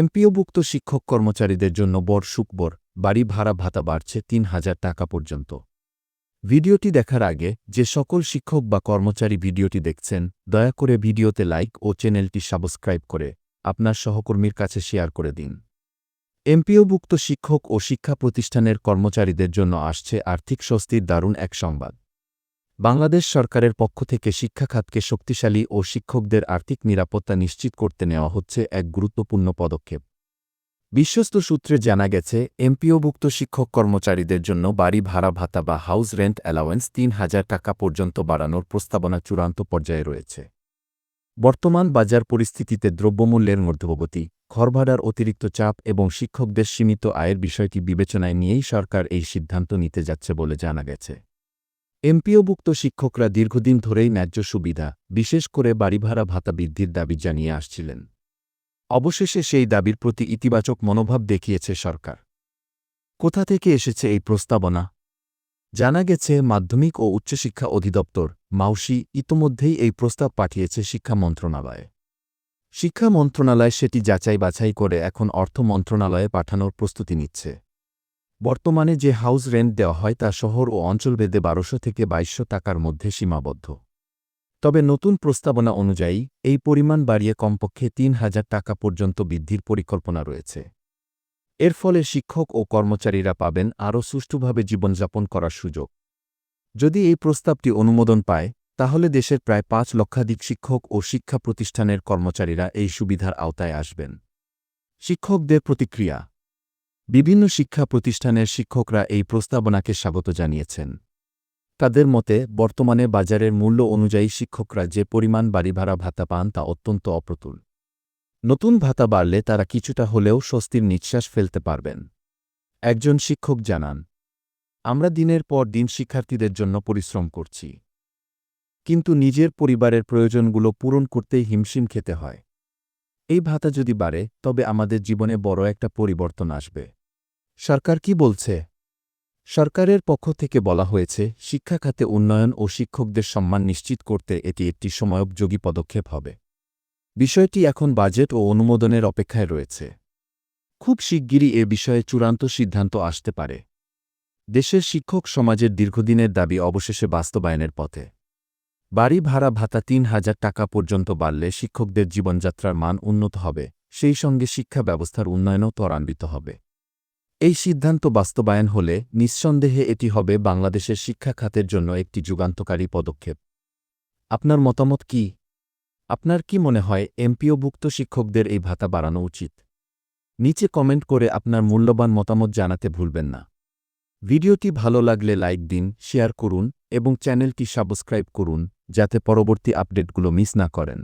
এমপিওভুক্ত শিক্ষক কর্মচারীদের জন্য বড় সুখবর বাড়ি ভাড়া ভাতা বাড়ছে তিন হাজার টাকা পর্যন্ত। ভিডিওটি দেখার আগে যে সকল শিক্ষক বা কর্মচারী ভিডিওটি দেখছেন, দয়া করে ভিডিওতে লাইক ও চ্যানেলটি সাবস্ক্রাইব করে আপনার সহকর্মীর কাছে শেয়ার করে দিন। এমপিওভুক্ত শিক্ষক ও শিক্ষা প্রতিষ্ঠানের কর্মচারীদের জন্য আসছে আর্থিক স্বস্তির দারুণ এক সংবাদ। বাংলাদেশ সরকারের পক্ষ থেকে শিক্ষা খাতকে শক্তিশালী ও শিক্ষকদের আর্থিক নিরাপত্তা নিশ্চিত করতে নেওয়া হচ্ছে এক গুরুত্বপূর্ণ পদক্ষেপ। বিশ্বস্ত সূত্রে জানা গেছে, এমপিওভুক্ত শিক্ষক কর্মচারীদের জন্য বাড়ি ভাড়া, ভাতা বা হাউস রেন্ট অ্যালাওয়েন্স তিন হাজার টাকা পর্যন্ত বাড়ানোর প্রস্তাবনা চূড়ান্ত পর্যায়ে রয়েছে। বর্তমান বাজার পরিস্থিতিতে দ্রব্যমূল্যের মধ্যবর্তী, ঘরভাড়ার অতিরিক্ত চাপ এবং শিক্ষকদের সীমিত আয়ের বিষয়টি বিবেচনায় নিয়েই সরকার এই সিদ্ধান্ত নিতে যাচ্ছে বলে জানা গেছে। এমপিওভুক্ত শিক্ষকরা দীর্ঘদিন ধরেই ন্যায্য সুবিধা, বিশেষ করে বাড়িভাড়া ভাতা বৃদ্ধির দাবি জানিয়ে আসছিলেন। অবশেষে সেই দাবির প্রতি ইতিবাচক মনোভাব দেখিয়েছে সরকার। কোথা থেকে এসেছে এই প্রস্তাবনা? জানা গেছে, মাধ্যমিক ও উচ্চশিক্ষা অধিদপ্তর, মাউসি, ইতোমধ্যেই এই প্রস্তাব পাঠিয়েছে শিক্ষা মন্ত্রণালয়ে। শিক্ষা মন্ত্রণালয় সেটি যাচাই বাছাই করে এখন অর্থ মন্ত্রণালয়ে পাঠানোর প্রস্তুতি নিচ্ছে। বর্তমানে যে হাউস রেন্ট দেওয়া হয় তা শহর ও অঞ্চলভেদে বারোশো থেকে বাইশশো টাকার মধ্যে সীমাবদ্ধ। তবে নতুন প্রস্তাবনা অনুযায়ী, এই পরিমাণ বাড়িয়ে কমপক্ষে তিন হাজার টাকা পর্যন্ত বৃদ্ধির পরিকল্পনা রয়েছে। এর ফলে শিক্ষক ও কর্মচারীরা পাবেন আরও সুষ্ঠুভাবে জীবনযাপন করার সুযোগ। যদি এই প্রস্তাবটি অনুমোদন পায়, তাহলে দেশের প্রায় পাঁচ লক্ষাধিক শিক্ষক ও শিক্ষা প্রতিষ্ঠানের কর্মচারীরা এই সুবিধার আওতায় আসবেন। শিক্ষকদের প্রতিক্রিয়া বিভিন্ন শিক্ষা প্রতিষ্ঠানের শিক্ষকরা এই প্রস্তাবনাকে স্বাগত জানিয়েছেন। তাদের মতে, বর্তমানে বাজারের মূল্য অনুযায়ী শিক্ষকরা যে পরিমাণ বাড়িভাড়া ভাতা পান তা অত্যন্ত অপ্রতুল। নতুন ভাতা বাড়লে তারা কিছুটা হলেও স্বস্তির নিঃশ্বাস ফেলতে পারবেন। একজন শিক্ষক জানান, আমরা দিনের পর দিন শিক্ষার্থীদের জন্য পরিশ্রম করছি। কিন্তু নিজের পরিবারের প্রয়োজনগুলো পূরণ করতেই হিমশিম খেতে হয়। এই ভাতা যদি বাড়ে, তবে আমাদের জীবনে বড় একটা পরিবর্তন আসবে। সরকার কি বলছে? সরকারের পক্ষ থেকে বলা হয়েছে, শিক্ষা খাতে উন্নয়ন ও শিক্ষকদের সম্মান নিশ্চিত করতে এটি একটি সময়োপযোগী পদক্ষেপ হবে। বিষয়টি এখন বাজেট ও অনুমোদনের অপেক্ষায় রয়েছে। খুব শিগগিরই এ বিষয়ে চূড়ান্ত সিদ্ধান্ত আসতে পারে। দেশের শিক্ষক সমাজের দীর্ঘদিনের দাবি অবশেষে বাস্তবায়নের পথে। বাড়ি ভাড়া ভাতা তিন হাজার টাকা পর্যন্ত বাড়লে শিক্ষকদের জীবনযাত্রার মান উন্নত হবে, সেই সঙ্গে শিক্ষা ব্যবস্থার উন্নয়নও ত্বরান্বিত হবে। এই সিদ্ধান্ত বাস্তবায়ন হলে নিঃসন্দেহে এটি হবে বাংলাদেশের শিক্ষা খাতের জন্য একটি যুগান্তকারী পদক্ষেপ। আপনার মতামত কি? আপনার কি মনে হয় এমপিওভুক্ত শিক্ষকদের এই ভাতা বাড়ানো উচিত? নিচে কমেন্ট করে আপনার মূল্যবান মতামত জানাতে ভুলবেন না। ভিডিওটি ভালো লাগলে লাইক দিন, শেয়ার করুন এবং চ্যানেলটি সাবস্ক্রাইব করুন, যাতে পরবর্তী আপডেটগুলো মিস না করেন।